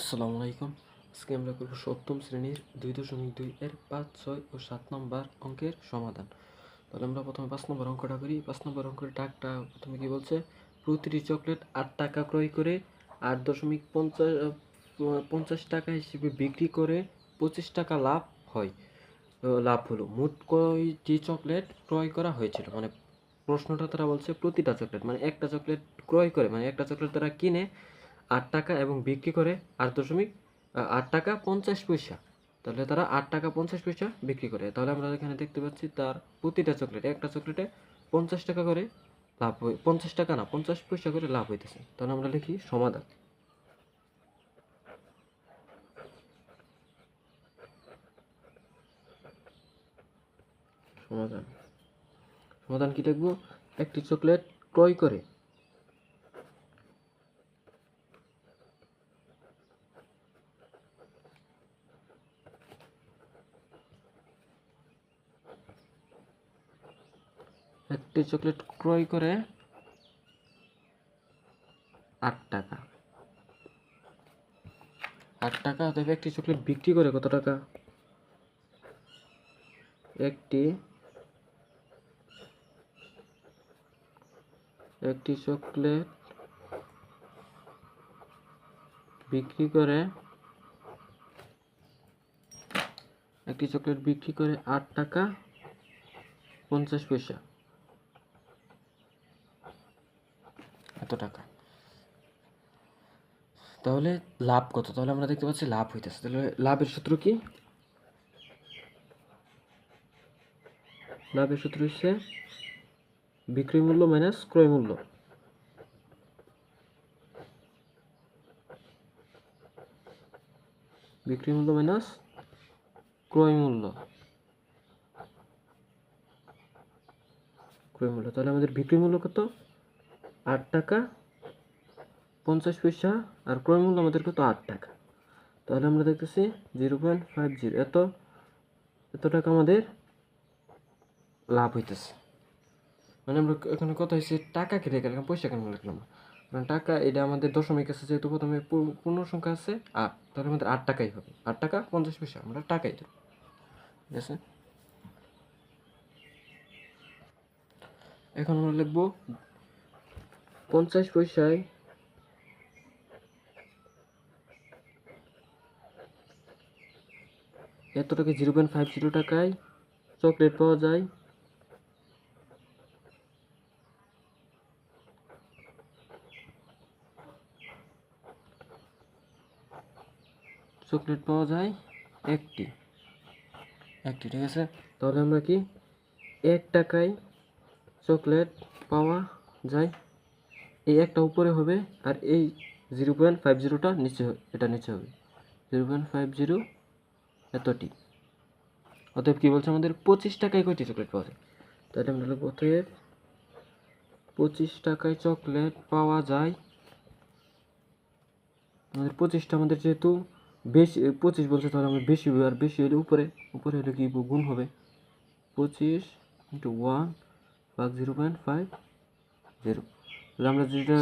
আসসালামু আলাইকুম। আজকে আমরা করব সপ্তম শ্রেণির দুই দশমিক দুই এর পাঁচ, ছয় ও সাত নম্বর অঙ্কের সমাধান। তাহলে আমরা প্রথমে পাঁচ নম্বর অঙ্কটা করি। পাঁচ নম্বর অঙ্কের ডাকটা প্রথমে কি বলছে? প্রতিটি চকলেট আট টাকা ক্রয় করে, আট দশমিক পঞ্চাশ পঞ্চাশ টাকা হিসেবে বিক্রি করে পঁচিশ টাকা লাভ হয়। লাভ হলো। মোট কয়টি চকলেট ক্রয় করা হয়েছিল? মানে প্রশ্নটা তারা বলছে প্রতিটা চকলেট। মানে একটা চকলেট ক্রয় করে মানে একটা চকলেট তারা কিনে আট টাকা এবং বিক্রি করে আট দশমিক আট টাকা পঞ্চাশ পয়সা। তাহলে তারা আট টাকা পঞ্চাশ পয়সা বিক্রি করে। তাহলে আমরা এখানে দেখতে পাচ্ছি তার প্রতিটা চকলেটে, একটা চকলেটে পঞ্চাশ টাকা করে লাভ পঞ্চাশ টাকা না, পঞ্চাশ পয়সা করে লাভ হইতেছে। তাহলে আমরা লিখি সমাধান। সমাধান। সমাধান কি লিখব একটি চকলেট ক্রয় করে। একটি চকলেট ক্রয় করে আট টাকা। আট টাকা অতএব একটি চকলেট বিক্রি করে কত টাকা? একটি একটি চকলেট বিক্রি করে, একটি চকলেট বিক্রি করে আট টাকা পঞ্চাশ পয়সা। এত টাকা। তাহলে লাভ কত? তাহলে আমরা দেখতে পাচ্ছি লাভ হইতেছে। তাহলে লাভের সূত্র কি? লাভের সূত্র হচ্ছে বিক্রয় মূল্য মাইনাস ক্রয় মূল্য। বিক্রয় মূল্য মাইনাস ক্রয় মূল্য। ক্রয় মূল্য। তাহলে আমাদের বিক্রয় মূল্য কত? আট টাকা, পঞ্চাশ পয়সা আর ক্রয় মূল্য আমাদের কত? আট টাকা। তাহলে আমরা দেখতেছি জিরো পয়েন্ট ফাইভ জিরো। এত এত টাকা আমাদের লাভ হইতেছে। মানে আমরা এখানে কত হয়েছে টাকা কেটে গেলাম পয়সা কেন লিখলাম কারণ টাকা এটা আমাদের দশমিক আছে, যেহেতু প্রথমে পূর্ণ সংখ্যা আছে আট। তাহলে আমাদের আট টাকাই হবে। আট টাকা, পঞ্চাশ পয়সা, আমরা টাকাই দেবো ঠিক আছে? এখন আমরা লিখব পঞ্চাশ পয়সায়। এত টাকা জিরো পয়েন্ট ফাইভ জিরো টাকায় চকলেট পাওয়া যায়। চকলেট পাওয়া যায় একটি। একটি, ঠিক আছে? তাহলে আমরা কি? এক টাকায় চকলেট পাওয়া যায়। এই একটা উপরে হবে আর এই জিরো পয়েন্ট ফাইভ জিরোটা নিচে এটা নিচে হবে। জিরো পয়েন্ট ফাইভ জিরো এতটি। অতএব কী বলছে আমাদের? পঁচিশ টাকায় কয়টি চকলেট পাওয়া যায়? তাহলে আমরা লিখব, অতএব পঁচিশ টাকায় চকলেট পাওয়া যায়। আমাদের পঁচিশটা আমাদের যেহেতু বেশি, পঁচিশ বলছে তাহলে আমাদের বেশি হবে, আর বেশি হলে উপরে উপরে হলে কি গুণ হবে। পঁচিশ ইন্টু ওয়ান ভাগ জিরো পয়েন্ট ফাইভ জিরো তাহলে আমরা যেটা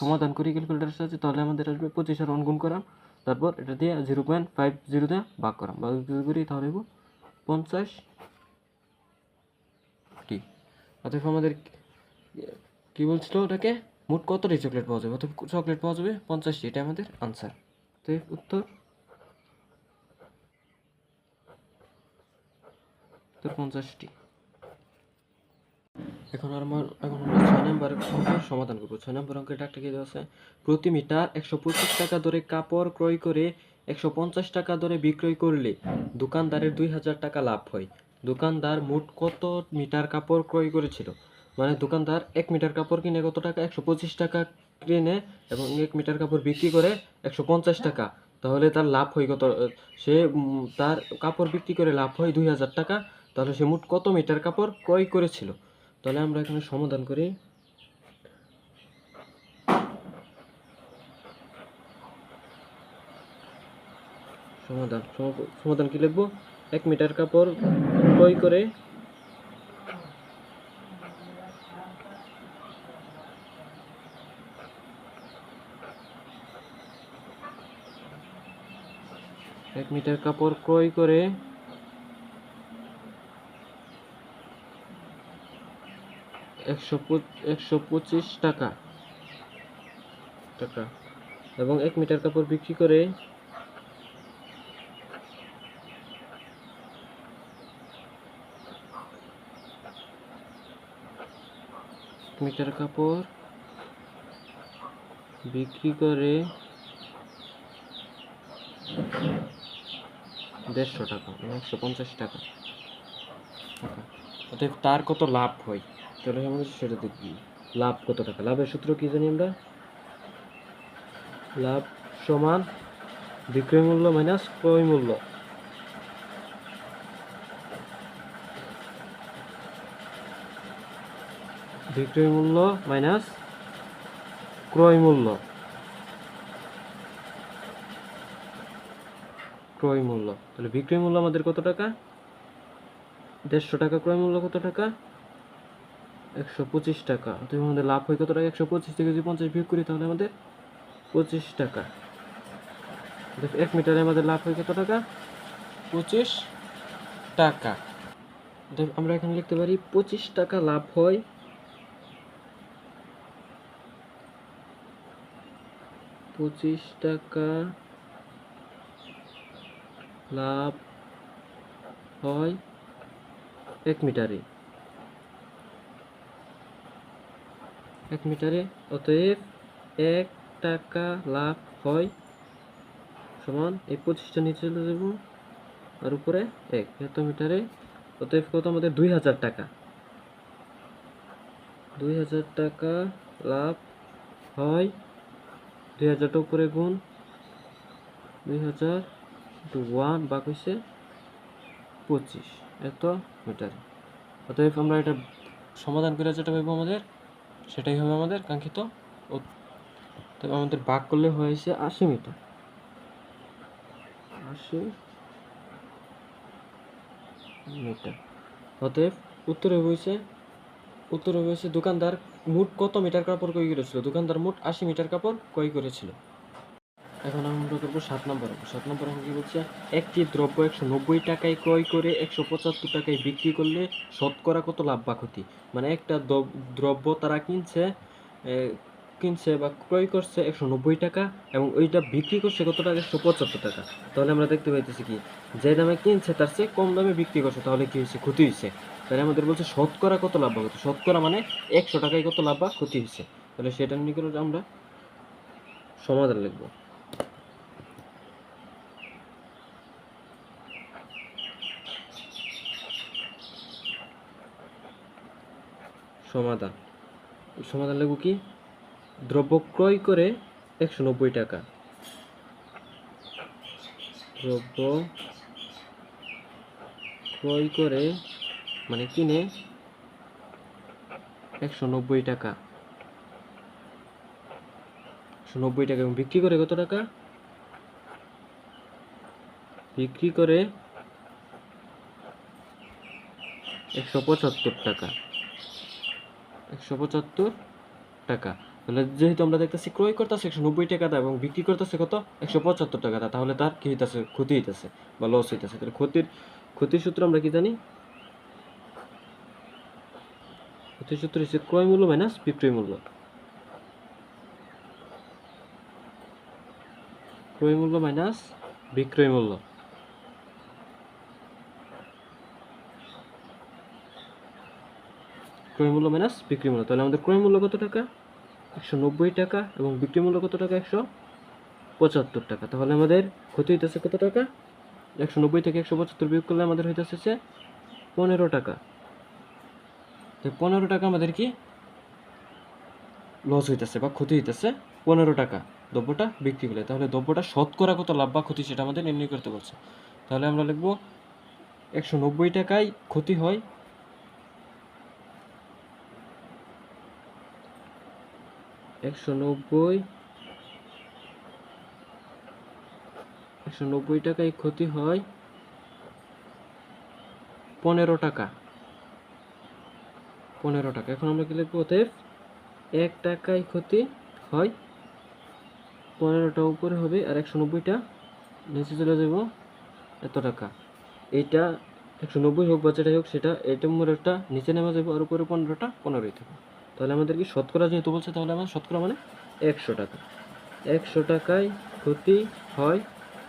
সমাধান করি ক্যালকুলেটারের সাহায্যে, তাহলে আমাদের আসবে পঁচিশ আর ওয়ান গুণ করাম। তারপর এটা দিয়ে জিরো পয়েন্ট ফাইভ জিরো দিয়ে ভাগ করাম। ভাগ যদি করি, তাহলে পঞ্চাশ। টি অতএব আমাদের কি বলছিল ওটাকে? মোট কতটি চকলেট পাওয়া যাবে? অতএব চকলেট পাওয়া যাবে পঞ্চাশটি। এটা আমাদের আনসার তো উত্তর উত্তর পঞ্চাশটি। এখন আর আমার এখন আমরা ছয় নম্বর অঙ্কের সমাধান করব। ছয় নম্বর অঙ্কের ডাকটা কি আছে? প্রতি মিটার একশো পঁচিশ টাকা দরে কাপড় ক্রয় করে একশো পঞ্চাশ টাকা দরে বিক্রয় করলে দোকানদারের দুই হাজার টাকা লাভ হয়। দোকানদার মোট কত মিটার কাপড় ক্রয় করেছিল? মানে দোকানদার এক মিটার কাপড় কিনে কত টাকা? একশো পঁচিশ টাকা কিনে এবং এক মিটার কাপড় বিক্রি করে একশো পঞ্চাশ টাকা। তাহলে তার লাভ হয় কত? সে তার কাপড় বিক্রি করে লাভ হয় দুই হাজার টাকা। তাহলে সে মোট কত মিটার কাপড় ক্রয় করেছিল? তাহলে আমরা এখানে সমাধান করি। সমাধান, সম- সমাধান কি লিখব? এক মিটার কাপড় ক্রয় করে এক মিটার কাপড় ক্রয় করে একশো একশো পঁচিশ টাকা। টাকা। এবং এক মিটার কাপড় বিক্রি করে মিটার কাপড় বিক্রি করে দেড়শো টাকা মানে একশো পঞ্চাশ টাকা। টাকা। অতএব তার কত লাভ হয়? তাহলে আমাদের সেটা দেখবি লাভ কত টাকা? লাভের সূত্র কি জানি আমরা? লাভ সমান বিক্রয় মূল্য মাইনাস ক্রয় মূল্য। বিক্রয় মূল্য মাইনাস ক্রয় মূল্য। ক্রয় মূল্য। তাহলে বিক্রয় মূল্য আমাদের কত টাকা? দেড়শো টাকা, ক্রয় মূল্য কত টাকা? একশো পঁচিশ টাকা। অতএব আমাদের লাভ হয় কত টাকা? একশো পঁচিশ থেকে যদি পঞ্চাশ বিয়োগ করি, তাহলে আমাদের পঁচিশ টাকা। এক মিটারে আমাদের লাভ হয় কত টাকা? পঁচিশ টাকা। অতএব আমরা এখানে লিখতে পারি পঁচিশ টাকা লাভ হয় পঁচিশ টাকা লাভ হয় এক মিটারে। এক মিটারে, অতএব এক টাকা লাভ হয় সমান এই পঁচিশটা নিচে চলে যাব, আর উপরে এক। এত মিটারে, অতএব কত? আমাদের দুই হাজার টাকা। দুই হাজার টাকা লাভ হয়, দুই হাজারটা উপরে গুণ দুই হাজার ওয়ান বা কইছে পঁচিশ। এত মিটারে। অতএব আমরা এটা সমাধান করে যেটা পাবো আমাদের সেটাই হবে আমাদের কাঙ্ক্ষিত তবে আমাদের ভাগ করলে হয়েছে আশি মিটার। আশি মিটার। অতএব উত্তরে হয়েছে উত্তরে হয়েছে দোকানদার মোট কত মিটার কাপড় কই করেছিল? দোকানদার মোট আশি মিটার কাপড় কই করেছিল। এখন আমরা করব সাত নম্বর অঙ্ক। সাত নম্বর অঙ্ক কি বলছে? একটি দ্রব্য একশো নব্বই টাকায় ক্রয় করে একশো পঁচাত্তর টাকায় বিক্রি করলে শতকরা কত লাভ বা ক্ষতি? মানে একটা দ্রব- দ্রব্য তারা কিনছে কিনছে বা ক্রয় করছে একশো নব্বই টাকা এবং ওইটা বিক্রি করছে কত টাকা? একশো পঁচাত্তর টাকা। তাহলে আমরা দেখতে পাইতেছি কি, যে দামে কিনছে তার চেয়ে কম দামে বিক্রি করছে, তাহলে কী হয়েছে ক্ষতি হয়েছে তাহলে আমাদের বলছে শতকরা কত লাভ বা ক্ষতি? শতকরা মানে একশো টাকায় কত লাভ বা ক্ষতি হয়েছে তাহলে সেটা নিয়ে আমরা সমাধান লিখব। সমাধান সমাধান লাগবো কি? দ্রব্য ক্রয় করে একশো নব্বই টাকা। দ্রব্য ক্রয় করে মানে কিনে একশো নব্বই টাকা। একশো নব্বই টাকা এবং বিক্রি করে কত টাকা? বিক্রি করে একশো পঁচাত্তর টাকা। একশো পঁচাত্তর টাকা। তাহলে যেহেতু আমরা দেখতেছি ক্রয় করতেছে একশো নব্বই টাকা এবং বিক্রি করতেছে কত? একশো পঁচাত্তর টাকা তাহলে তার কি হইতেছে? ক্ষতি হইতেছে বা লস হইতেছে। তাহলে ক্ষতির ক্ষতির সূত্র আমরা কি জানি? ক্ষতির সূত্র হচ্ছে ক্রয় মূল্য মাইনাস বিক্রয় মূল্য। ক্রয় মূল্য মাইনাস বিক্রয় মূল্য। ক্রয় মূল্য মাইনাস বিক্রি মূল্য। তাহলে আমাদের ক্রয় মূল্য কত টাকা? একশো নব্বই টাকা এবং বিক্রি মূল্য কত টাকা? একশো পঁচাত্তর টাকা। তাহলে আমাদের ক্ষতি হইতেছে কত টাকা? একশো নব্বই থেকে একশো পঁচাত্তর বিয়োগ করলে আমাদের হইতেছে পনেরো টাকা। তো পনেরো টাকা আমাদের কি? লস হইতেছে বা ক্ষতি হইতেছে পনেরো টাকা। দ্রব্যটা বিক্রি করলে তাহলে দ্রব্যটা শতকরা কত লাভ বা ক্ষতি সেটা আমাদের নির্ণয় করতে বলছে। তাহলে আমরা লিখব একশো নব্বই টাকায় ক্ষতি হয় একশো নব্বই। একশো নব্বই টাকায় ক্ষতি হয় পনেরো টাকা। পনেরো টাকা। এখন আমরা কি লিখব? অতএব এক টাকায় ক্ষতি হয় পনেরোটা উপরে হবে আর একশো নব্বইটা নিচে চলে যাব এত টাকা। এইটা একশো নব্বই হোক বা যেটাই হোক, সেটা এটা একটা নিচে নেমে যাবে আর উপরে পনেরোটা পনেরোই থাকবে। তাহলে আমাদের কি শতকরা যেহেতু বলছে, তাহলে আমার শতকরা মানে একশো টাকা। একশো টাকায় ক্ষতি হয়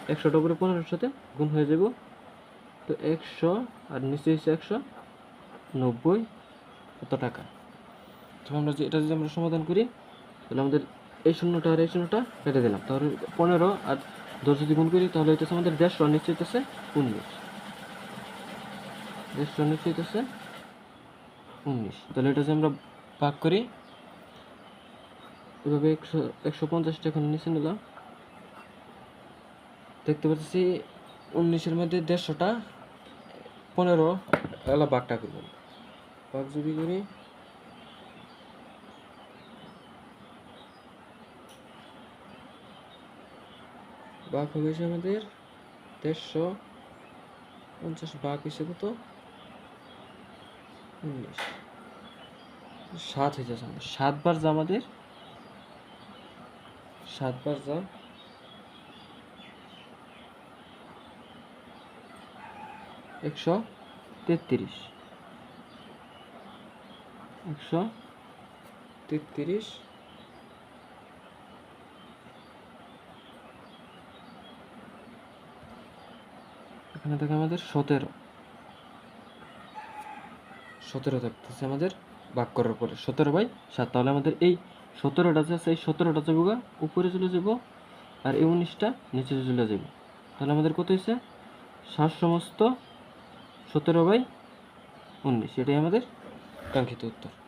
একশোটা উপরে পনেরোর সাথে গুণ হয়ে যাব। তো একশো, আর নিচে হচ্ছে একশো নব্বই এত টাকা? তো আমরা যে, এটা যদি আমরা সমাধান করি, তাহলে আমাদের এই শূন্যটা আর এই শূন্যটা কেটে দিলাম। তাহলে পনেরো আর দশ যদি গুণ করি, তাহলে হইতেছে আমাদের দেড়শো নিচে হইতেছে উনিশ। দেড়শো, নিচে হইতেছে উনিশ। তাহলে এটা যে আমরা ভাগ করি। এভাবে একশো একশো পঞ্চাশটা এখন নিচে নিলাম। দেখতে পাচ্ছি উনিশের মধ্যে দেড়শোটা, পনেরো এলা বাঘটা করব। বাঘ যদি করি হবে হচ্ছে আমাদের দেড়শো পঞ্চাশ বাঘ হিসেবে তো উনিশ। সাত হয়ে যাচ্ছে সাতবার যা আমাদের, সাতবার যা একশো তেত্রিশ। একশো তেত্রিশ। এখানে থাকে আমাদের সতেরো। সতেরো থাকতেছে আমাদের। ভাগ করার পরে। সতেরো বাই সাত। তাহলে আমাদের এই সতেরোটা আছে, এই সতেরোটা যাব গা উপরে চলে যাব আর এই উনিশটা নিচে চলে যাব। তাহলে আমাদের কত হয়েছে? সাত সমস্ত সতেরো বাই উনিশ। এটাই আমাদের কাঙ্ক্ষিত উত্তর।